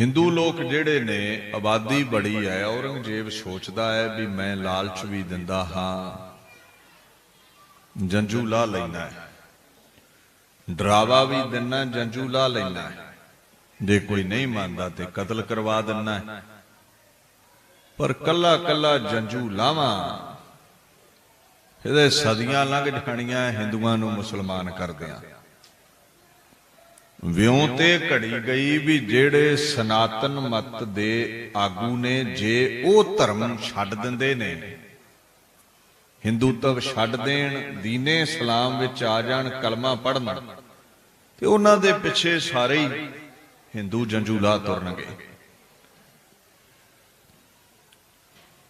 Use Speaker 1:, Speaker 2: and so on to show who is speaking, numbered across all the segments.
Speaker 1: ਹਿੰਦੂ ਲੋਕ ਜਿਹੜੇ ਨੇ, ਆਬਾਦੀ ਬੜੀ ਹੈ, ਔਰੰਗਜ਼ੇਬ ਸੋਚਦਾ ਹੈ ਵੀ ਮੈਂ ਲਾਲਚ ਵੀ ਦਿੰਦਾ ਹਾਂ। ਜੰਜੂ ਲਾ ਲੈਣਾ ਹੈ। ਡਰਾਵਾ ਵੀ ਦਿੰਨਾ ਜੰਜੂ ਲਾ ਲੈਣਾ ਜੇ ਕੋਈ ਨਹੀਂ ਮੰਨਦਾ ਤੇ ਕਤਲ ਕਰਵਾ ਦਿੰਨਾ ਪਰ ਕੱਲਾ ਕੱਲਾ ਜੰਜੂ ਲਾਵਾਂ, ਇਹਦੇ ਸਦੀਆਂ ਲੰਘ ਜਾਣੀਆਂ, ਹਿੰਦੂਆਂ ਨੂੰ ਮੁਸਲਮਾਨ ਕਰਦਿਆਂ ਵਿਉਂ ਤੇ ਘੜੀ ਗਈ ਵੀ ਜਿਹੜੇ ਸਨਾਤਨ ਮਤ ਦੇ ਆਗੂ ਨੇ, ਜੇ ਉਹ ਧਰਮ ਛੱਡ ਦਿੰਦੇ ਨੇ। ਹਿੰਦੂਤਵ ਛੱਡ ਦੇਣ, ਦੀਨੇ ਇਸਲਾਮ ਵਿੱਚ ਆ ਜਾਣ, ਕਲਮਾ ਪੜਨ ਤੇ ਉਹਨਾਂ ਦੇ ਪਿੱਛੇ ਸਾਰੇ ਹੀ ਹਿੰਦੂ ਜੰਜੂਲਾ ਤੁਰਨਗੇ।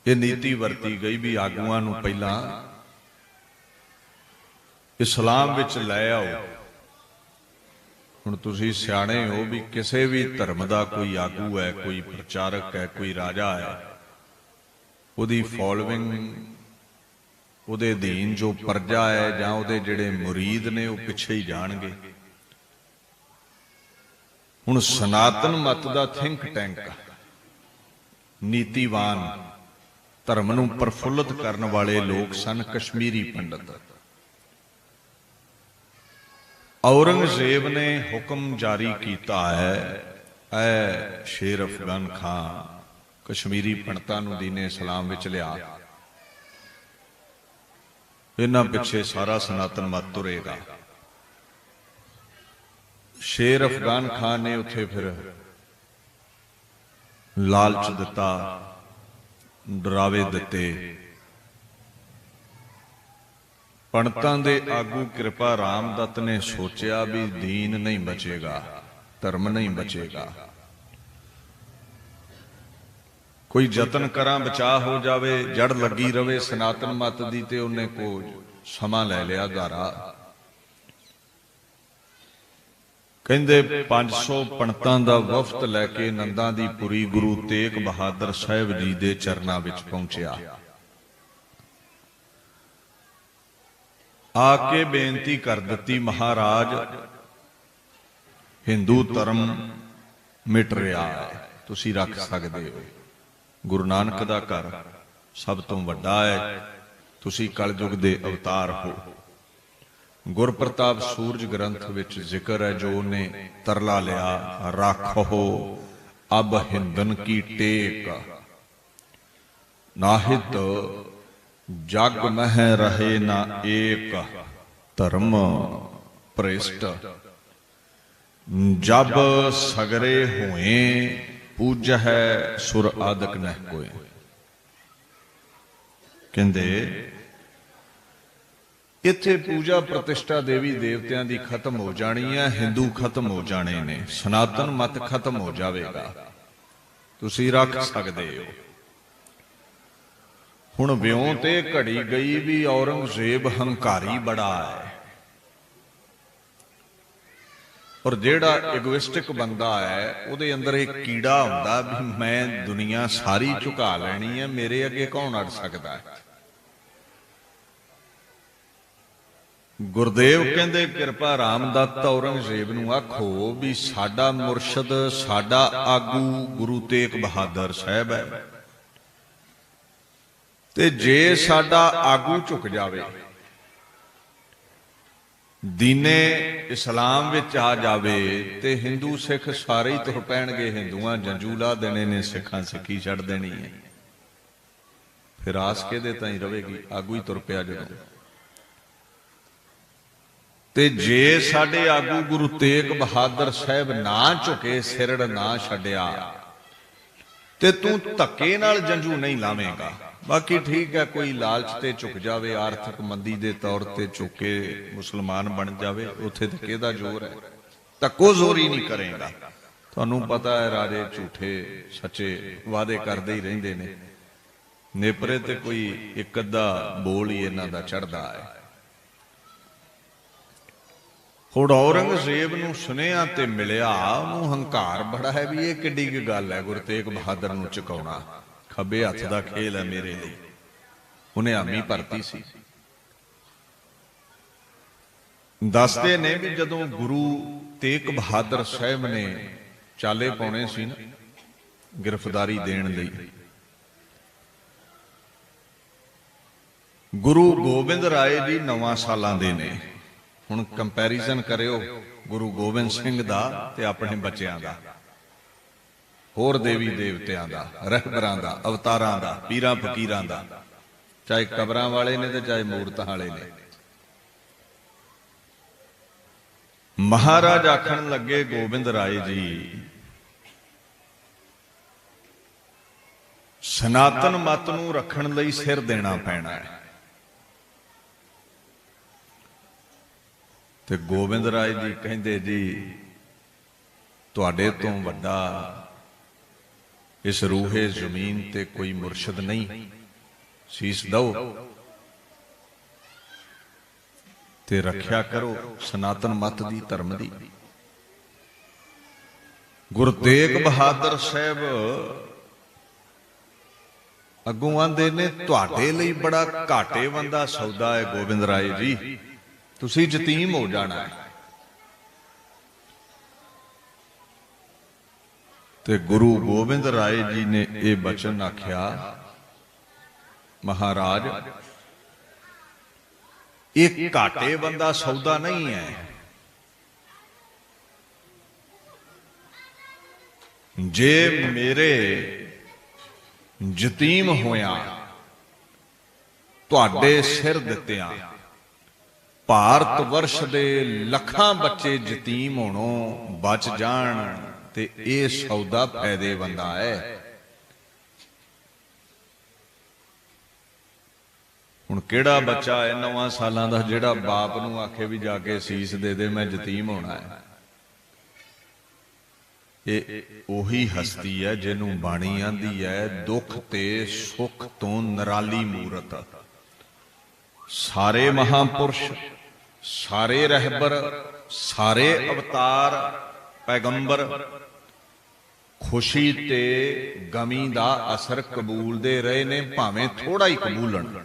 Speaker 1: ਇਹ ਨੀਤੀ ਵਰਤੀ ਗਈ ਵੀ ਆਗੂਆਂ ਨੂੰ ਪਹਿਲਾਂ ਇਸਲਾਮ ਵਿੱਚ ਲੈ ਆਓ। ਹੁਣ ਤੁਸੀਂ ਸਿਆਣੇ ਹੋ ਵੀ ਕਿਸੇ ਵੀ ਧਰਮ ਦਾ ਕੋਈ ਆਗੂ ਹੈ, ਕੋਈ ਪ੍ਰਚਾਰਕ ਹੈ, ਕੋਈ ਰਾਜਾ ਹੈ। ਉਹਦੀ ਫੋਲੋਇੰਗ ਉਹਦੇ ਅਧੀਨ ਜੋ ਪਰਜਾ ਹੈ ਜਾਂ ਉਹਦੇ ਜਿਹੜੇ ਮੁਰੀਦ ਨੇ ਉਹ ਪਿੱਛੇ ਹੀ ਜਾਣਗੇ। ਹੁਣ ਸਨਾਤਨ ਮਤ ਦਾ ਥਿੰਕ ਟੈਂਕ ਨੀਤੀਵਾਨ, ਧਰਮ ਨੂੰ ਪ੍ਰਫੁੱਲਤ ਕਰਨ ਵਾਲੇ ਲੋਕ ਸਨ ਕਸ਼ਮੀਰੀ ਪੰਡਤ। ਔਰੰਗਜ਼ੇਬ ਨੇ ਹੁਕਮ ਜਾਰੀ ਕੀਤਾ ਹੈ, ਐ ਸ਼ੇਰ ਅਫਗਾਨ ਖਾਨ, ਕਸ਼ਮੀਰੀ ਪੰਡਤਾਂ ਨੂੰ ਦੀਨੇ ਇਸਲਾਮ ਵਿੱਚ ਲਿਆ। ਇਹਨਾਂ ਪਿੱਛੇ ਸਾਰਾ ਸਨਾਤਨ ਮਤ ਤੁਰੇਗਾ। ਸ਼ੇਰ ਅਫਗਾਨ ਖਾਨ ਨੇ ਉੱਥੇ ਫਿਰ ਲਾਲਚ ਦਿੱਤਾ, ਡਰਾਵੇ ਦਿੱਤੇ। ਪੰਡਤਾਂ ਦੇ ਆਗੂ ਕਿਰਪਾ ਰਾਮਦੱਤ ਨੇ ਸੋਚਿਆ ਵੀ ਦੀਨ ਨਹੀਂ ਬਚੇਗਾ, ਧਰਮ ਨਹੀਂ ਬਚੇਗਾ। ਕੋਈ ਯਤਨ ਕਰਾਂ ਬਚਾ ਹੋ ਜਾਵੇ, ਜੜ ਲੱਗੀ ਰਵੇ ਸਨਾਤਨ ਮਤ ਦੀ ਤੇ ਉਹਨੇ ਕੋ ਸਮਾਂ ਲੈ ਲਿਆ ਧਾਰਾ। ਕਹਿੰਦੇ 500 ਪੰਡਤਾਂ ਦਾ ਵਫਦ ਲੈ ਕੇ ਨੰਦਾਂ ਦੀ ਪੁਰੀ ਗੁਰੂ ਤੇਗ ਬਹਾਦਰ ਸਾਹਿਬ ਜੀ ਦੇ ਚਰਨਾਂ ਵਿੱਚ ਪਹੁੰਚਿਆ। ਆ ਕੇ ਬੇਨਤੀ ਕਰ ਦਿੱਤੀ ਮਹਾਰਾਜ, ਹਿੰਦੂ ਧਰਮ ਮਿਟ ਰਿਹਾ ਹੈ, ਤੁਸੀਂ ਰੱਖ ਸਕਦੇ ਹੋ। ਗੁਰੂ ਨਾਨਕ ਦਾ ਘਰ ਸਭ ਤੋਂ ਵੱਡਾ ਹੈ, ਤੁਸੀਂ ਕਲਯੁਗ ਦੇ ਅਵਤਾਰ ਹੋ। ਗੁਰਪ੍ਰਤਾਪ ਸੂਰਜ ਗ੍ਰੰਥ ਵਿੱਚ ਜ਼ਿਕਰ ਹੈ, ਜੋ ਉਹਨੇ ਤਰਲਾ ਲਿਆ, ਰੱਖੋ, ਅਬ ਹਿੰਦਨ ਕੀ ਟੇਕ, ਨਾਹਿਤ ਜਗ ਮਹਿ ਰਹੇ ਨਾ ਏਕ, ਧਰਮ ਪ੍ਰੇਸ਼ਟ ਜਬ ਸਗਰੇ ਹੋਏ ਪੂਜ ਹੈ ਸੁਰ ਆਦਿਕ ਨਹਿ ਕੋਏ। ਕਹਿੰਦੇ, ਇੱਥੇ ਪੂਜਾ ਪ੍ਰਤਿਸ਼ਠਾ ਦੇਵੀ ਦੇਵਤਿਆਂ ਦੀ ਖਤਮ ਹੋ ਜਾਣੀ ਹੈ, ਹਿੰਦੂ ਖਤਮ ਹੋ ਜਾਣੇ ਨੇ, ਸਨਾਤਨ ਮਤ ਖਤਮ ਹੋ ਜਾਵੇਗਾ। ਤੁਸੀਂ ਰੱਖ ਸਕਦੇ ਹੋ। ਹੁਣ ਵਿਉਂ ਤੇ ਘੜੀ ਗਈ ਵੀ ਔਰੰਗਜ਼ੇਬ ਹੰਕਾਰੀ ਬੜਾ ਹੈ। ਔਰ ਜਿਹੜਾ ਇਗੋਇਸਟਿਕ ਬੰਦਾ ਹੈ, ਉਹਦੇ ਅੰਦਰ ਇੱਕ ਕੀੜਾ ਹੁੰਦਾ ਵੀ ਮੈਂ ਦੁਨੀਆ ਸਾਰੀ ਝੁਕਾ ਲੈਣੀ ਹੈ, ਮੇਰੇ ਅੱਗੇ ਕੌਣ ਅੜ ਸਕਦਾ ਹੈ? ਗੁਰਦੇਵ ਕਹਿੰਦੇ, ਕਿਰਪਾ ਰਾਮ ਰਾਮਦੱਤ ਔਰੰਗਜ਼ੇਬ ਨੂੰ ਆਖੋ ਵੀ ਸਾਡਾ ਮੁਰਸ਼ਦ, ਸਾਡਾ ਆਗੂ ਗੁਰੂ ਤੇਗ ਬਹਾਦਰ ਸਾਹਿਬ ਹੈ। ਤੇ ਜੇ ਸਾਡਾ ਆਗੂ ਝੁਕ ਜਾਵੇ, ਦੀਨੇ ਇਸਲਾਮ ਵਿੱਚ ਆ ਜਾਵੇ ਤੇ ਹਿੰਦੂ ਸਿੱਖ ਸਾਰੇ ਹੀ ਤੁਰ ਪੈਣਗੇ, ਹਿੰਦੂਆਂ ਜੰਜੂਲਾ ਦੇਣੇ ਨੇ, ਸਿੱਖਾਂ ਸਿੱਖੀ ਛੱਡ ਦੇਣੀ ਹੈ। ਫਿਰ ਆਸ ਕਿਹਦੇ ਤਾਂ ਹੀ ਰਵੇਗੀ ਆਗੂ ਹੀ ਤੁਰ ਪਿਆ ਜਦੋਂ। ਤੇ ਜੇ ਸਾਡੇ ਆਗੂ ਗੁਰੂ ਤੇਗ ਬਹਾਦਰ ਸਾਹਿਬ ਨਾ ਝੁਕੇ, ਸਿਰੜ ਨਾ ਛੱਡਿਆ, ਤੇ ਤੂੰ ਧੱਕੇ ਨਾਲ ਜੰਜੂ ਨਹੀਂ ਲਾਵੇਂਗਾ। ਬਾਕੀ ਠੀਕ ਹੈ, ਕੋਈ ਲਾਲਚ ਤੇ ਝੁਕ ਜਾਵੇ, ਆਰਥਿਕ ਮੰਦੀ ਦੇ ਤੌਰ ਤੇ ਝੁਕੇ ਮੁਸਲਮਾਨ ਬਣ ਜਾਵੇ, ਉੱਥੇ ਤੇ ਕਿਹਦਾ ਜ਼ੋਰ ਹੈ? ਧੱਕੋ ਜ਼ੋਰੀ ਨਹੀਂ ਕਰੇਗਾ। ਤੁਹਾਨੂੰ ਪਤਾ ਹੈ, ਰਾਜੇ ਝੂਠੇ, ਸੱਚੇ ਵਾਅਦੇ ਕਰਦੇ ਹੀ ਰਹਿੰਦੇ ਨੇ। ਨੇਪਰੇ ਤੇ ਕੋਈ ਇੱਕ ਅੱਧਾ ਬੋਲ ਹੀ ਇਹਨਾਂ ਦਾ ਚੜਦਾ ਹੈ। ਹੁਣ ਔਰੰਗਜ਼ੇਬ ਨੂੰ ਸੁਨੇਹਾ ਤੇ ਮਿਲਿਆ, ਉਹਨੂੰ ਹੰਕਾਰ ਬੜਾ ਹੈ ਵੀ ਇਹ ਕਿੱਡੀ ਗੱਲ ਹੈ ਗੁਰੂ ਤੇਗ ਬਹਾਦਰ ਨੂੰ ਚੁਕਾਉਣਾ। ਖੱਬੇ ਹੱਥ ਦਾ ਖੇਲ ਹੈ ਮੇਰੇ ਲਈ। ਉਹਨੇ ਆਮੀ ਭਰਤੀ ਸੀ। ਦੱਸਦੇ ਨੇ ਵੀ ਜਦੋਂ ਗੁਰੂ ਤੇਗ ਬਹਾਦਰ ਸਾਹਿਬ ਨੇ ਚਾਲੇ ਪਾਉਣੇ ਸੀ ਨਾ, ਗ੍ਰਿਫਤਾਰੀ ਦੇਣ ਲਈ। ਗੁਰੂ ਗੋਬਿੰਦ ਰਾਏ ਜੀ 9 ਸਾਲਾਂ ਦੇ ਨੇ। ਹੁਣ ਕੰਪੈਰੀਜ਼ਨ ਕਰਿਓ ਗੁਰੂ ਗੋਬਿੰਦ ਸਿੰਘ ਦਾ ਤੇ ਆਪਣੇ ਬੱਚਿਆਂ ਦਾ। ਹੋਰ ਦੇਵੀ ਦੇਵਤਿਆਂ ਦਾ, ਰਹਿਬਰਾਂ ਦਾ, ਅਵਤਾਰਾਂ ਦਾ, ਪੀਰਾਂ ਫਕੀਰਾਂ ਦਾ। ਚਾਹੇ ਕਬਰਾਂ ਵਾਲੇ ਨੇ ਤੇ ਚਾਹੇ ਮੂਰਤਾਂ ਵਾਲੇ ਨੇ। ਮਹਾਰਾਜ ਆਖਣ ਲੱਗੇ, ਗੋਬਿੰਦ ਰਾਏ ਜੀ, ਸਨਾਤਨ ਮਤ ਨੂੰ ਰੱਖਣ ਲਈ ਸਿਰ ਦੇਣਾ ਪੈਣਾ ਹੈ। ਤੇ ਗੋਬਿੰਦ ਰਾਏ ਜੀ ਕਹਿੰਦੇ, ਜੀ, ਤੁਹਾਡੇ ਤੋਂ ਵੱਡਾ ਇਸ ਰੂਹੇ ਜ਼ਮੀਨ ਤੇ ਕੋਈ ਮੁਰਸ਼ਿਦ ਨਹੀਂ। ਸੀਸ ਦਓ ਤੇ ਰੱਖਿਆ ਕਰੋ ਸਨਾਤਨ ਮਤ ਦੀ ਧਰਮ ਦੀ। ਗੁਰੂ ਤੇਗ ਬਹਾਦਰ ਸਾਹਿਬ ਅੱਗੋਂ ਆਂਦੇ ਨੇ, ਤੁਹਾਡੇ ਲਈ ਬੜਾ ਘਾਟੇਵੰਦਾ ਸੌਦਾ ਹੈ ਗੋਬਿੰਦ ਰਾਏ ਜੀ। ਤੁਸੀਂ ਯਤੀਮ ਹੋ ਜਾਣਾ ਹੈ। ਤੇ ਗੁਰੂ ਗੋਬਿੰਦ ਰਾਏ ਜੀ ਨੇ ਇਹ ਬਚਨ ਆਖਿਆ, ਮਹਾਰਾਜ, ਇਹ ਘਾਟੇ ਬੰਦਾ ਸੌਦਾ ਨਹੀਂ ਹੈ। ਜੇ ਮੇਰੇ ਯਤੀਮ ਹੋਇਆ, ਤੁਹਾਡੇ ਸਿਰ ਦਿੱਤਿਆਂ, ਭਾਰਤ ਵਰਸ਼ ਦੇ ਲੱਖਾਂ ਬੱਚੇ ਯਤੀਮ ਹੋਣੋਂ ਬਚ ਜਾਣ। ਤੇ ਇਹ ਸੌਦਾ ਫਾਇਦੇ ਬੰਦਾ ਹੈ ਹੁਣ ਕਿਹੜਾ ਬੱਚਾ ਹੈ 9 ਸਾਲਾਂ ਦਾ ਜਿਹੜਾ ਬਾਪ ਨੂੰ ਆਖੇ ਵੀ ਜਾ ਕੇ ਸੀਸ ਦੇ ਦੇ, ਮੈਂ ਯਤੀਮ ਹੋਣਾ ਹੈ ਇਹ ਉਹੀ ਹਸਤੀ ਹੈ ਜਿਹਨੂੰ ਬਾਣੀ ਆਂਦੀ ਹੈ ਦੁੱਖ ਤੇ ਸੁੱਖ ਤੋਂ ਨਰਾਲੀ ਮੂਰਤ। ਸਾਰੇ ਮਹਾਪੁਰਸ਼, ਸਾਰੇ ਰਹਿਬਰ, ਸਾਰੇ ਅਵਤਾਰ, ਪੈਗੰਬਰ ਖੁਸ਼ੀ ਤੇ ਗਮੀ ਦਾ ਅਸਰ ਕਬੂਲਦੇ ਰਹੇ ਨੇ, ਭਾਵੇਂ ਥੋੜਾ ਹੀ ਕਬੂਲਣ।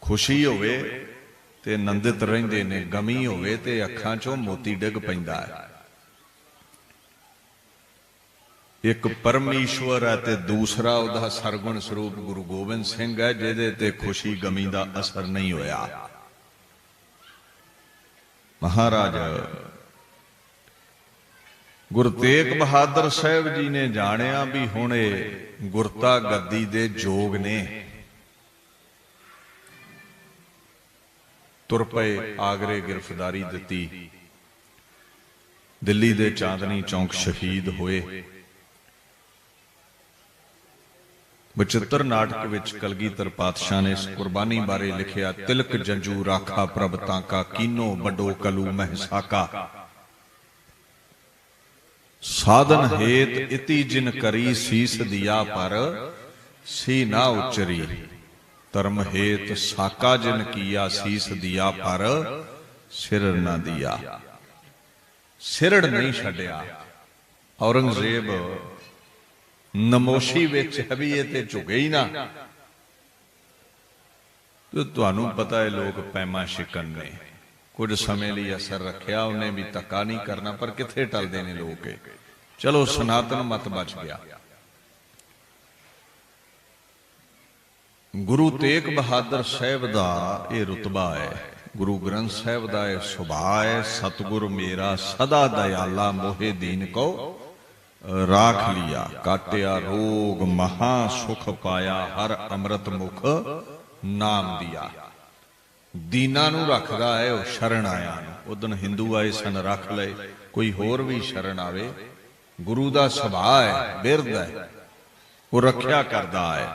Speaker 1: ਖੁਸ਼ੀ ਹੋਵੇ ਤੇ ਨੰਦਿਤ ਰਹਿੰਦੇ ਨੇ, ਗਮੀ ਹੋਵੇ ਤੇ ਅੱਖਾਂ ਚੋਂ ਮੋਤੀ ਡਿੱਗ ਪੈਂਦਾ ਹੈ। ਇੱਕ ਪਰਮੇਸ਼ਵਰ ਹੈ ਤੇ ਦੂਸਰਾ ਉਹਦਾ ਸਰਗੁਣ ਸਰੂਪ ਗੁਰੂ ਗੋਬਿੰਦ ਸਿੰਘ ਹੈ, ਜਿਹਦੇ ਤੇ ਖੁਸ਼ੀ, ਗਮੀ ਦਾ ਅਸਰ ਨਹੀਂ ਹੋਇਆ। ਮਹਾਰਾਜ ਗੁਰੂ ਤੇਗ ਬਹਾਦਰ ਸਾਹਿਬ ਜੀ ਨੇ ਜਾਣਿਆ ਵੀ ਹੁਣ ਇਹ ਗੁਰਤਾ ਗੱਦੀ ਦੇ ਜੋਗ ਨੇ। ਤੁਰ ਪਏ ਆਗਰੇ ਗ੍ਰਿਫਤਾਰੀ ਦਿੱਤੀ। ਦਿੱਲੀ ਦੇ ਚਾਂਦਨੀ ਚੌਂਕ ਸ਼ਹੀਦ ਹੋਏ। ਬਚਿੱਤਰ ਨਾਟਕ ਵਿੱਚ ਕਲਗੀਧਰ ਪਾਤਸ਼ਾਹ ਨੇ ਇਸ ਕੁਰਬਾਨੀ ਬਾਰੇ ਲਿਖਿਆ, ਤਿਲਕ ਜੰਜੂ ਰਾਖਾ ਪ੍ਰਭ ਤਾਂਕਾ ਕੀਨੋ ਵੱਡੋ ਕਲੂ ਮਹਿਸਾਕਾ। ਸਾਧਨ ਹੇਤ ਇਤੀ ਜਿਨ ਕਰੀ ਸੀਸ ਦਿਆ ਪਰ ਸੀ ਨਾ ਉਚਰੀ। ਧਰਮ ਹੇਤ ਸਾਕਾ ਜਿਨ ਕੀਆ ਸੀਸ ਦਿਆ ਪਰ ਸਿਰ ਨਾ ਦਿਆ। ਸਿਰੜ ਨਹੀਂ ਛੱਡਿਆ। ਔਰੰਗਜ਼ੇਬ ਨਮੋਸ਼ੀ ਵਿੱਚ ਹੈ ਵੀ ਇਹ ਤੇ ਝੁਕੇ ਹੀ ਨਾ। ਤੇ ਤੁਹਾਨੂੰ ਪਤਾ ਹੈ ਲੋਕ ਪੈਮਾ ਸ਼ਿਕਨ ਨੇ। ਕੁਝ ਸਮੇਂ ਲਈ ਅਸਰ ਰੱਖਿਆ, ਉਹਨੇ ਵੀ ਧੱਕਾ ਨਹੀਂ ਕਰਨਾ, ਪਰ ਕਿੱਥੇ ਟਲਦੇ ਨੇ ਲੋਕ ਚਲੋ, ਸਨਾਤਨ ਮਤ ਬਚ ਗਿਆ। ਗੁਰੂ ਤੇਗ ਬਹਾਦਰ ਸਾਹਿਬ ਦਾ ਇਹ ਰਤਬਾ ਹੈ। ਗੁਰੂ ਗ੍ਰੰਥ ਸਾਹਿਬ ਦਾ ਇਹ ਸੁਭਾਅ ਹੈ। ਸਤਿਗੁਰ ਮੇਰਾ ਸਦਾ ਦਇਆਲਾ, ਮੋਹਿ ਦੀਨ ਕੋ ਰਾਖ ਲਿਆ। ਕਾਟਿਆ ਰੋਗ ਮਹਾ ਸੁਖ ਪਾਇਆ, ਹਰ ਅੰਮ੍ਰਿਤ ਮੁਖ ਨਾਮ ਦਿਆ। ਦੀਨਾ ਨੂੰ ਰੱਖਦਾ ਹੈ, ਉਹ ਸ਼ਰਨ ਆਇਆ ਨੂੰ। ਉਦਨ ਹਿੰਦੂ ਆਏ ਸਨ, ਰੱਖ ਲਏ। ਕੋਈ ਹੋਰ ਵੀ ਸ਼ਰਨ ਆਵੇ। ਗੁਰੂ ਦਾ ਸੁਭਾਅ ਹੈ, ਬਿਰਧ ਹੈ। ਉਹ ਰੱਖਿਆ ਕਰਦਾ ਹੈ।